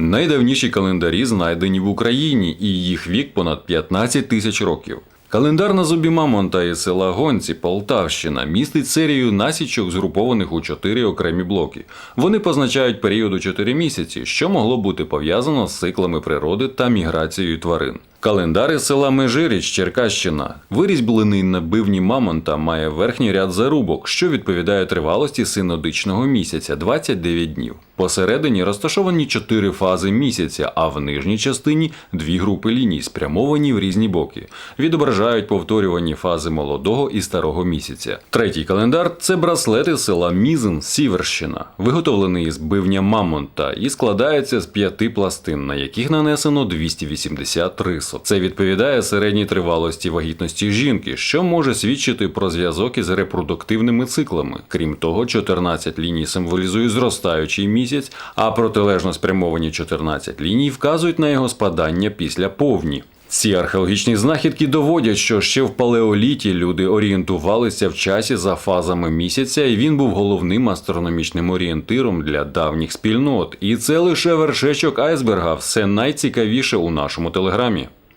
Найдавніші календарі знайдені в Україні, і їх вік понад 15 тисяч років. Календар на зубі Мамонта із села Гонці, Полтавщина, містить серію насічок, згрупованих у чотири окремі блоки. Вони позначають період у чотири місяці, що могло бути пов'язано з циклами природи та міграцією тварин. Календар із села Межиріч, Черкащина. Вирізьблений на бивні мамонта має верхній ряд зарубок, що відповідає тривалості синодичного місяця 29 днів. Посередині розташовані чотири фази місяця, а в нижній частині дві групи ліній, спрямовані в різні боки. Відображають повторювані фази молодого і старого місяця. Третій календар це браслети села Мізен, Сіверщина, виготовлений із бивня мамонта і складається з п'яти пластин, на яких нанесено 280 рисок. Це відповідає середній тривалості вагітності жінки, що може свідчити про зв'язок із репродуктивними циклами. Крім того, 14 ліній символізують зростаючий місяць, а протилежно спрямовані 14 ліній вказують на його спадання після повні. Ці археологічні знахідки доводять, що ще в палеоліті люди орієнтувалися в часі за фазами місяця, і він був головним астрономічним орієнтиром для давніх спільнот. І це лише вершечок айсберга, все найцікавіше у нашому телеграмі.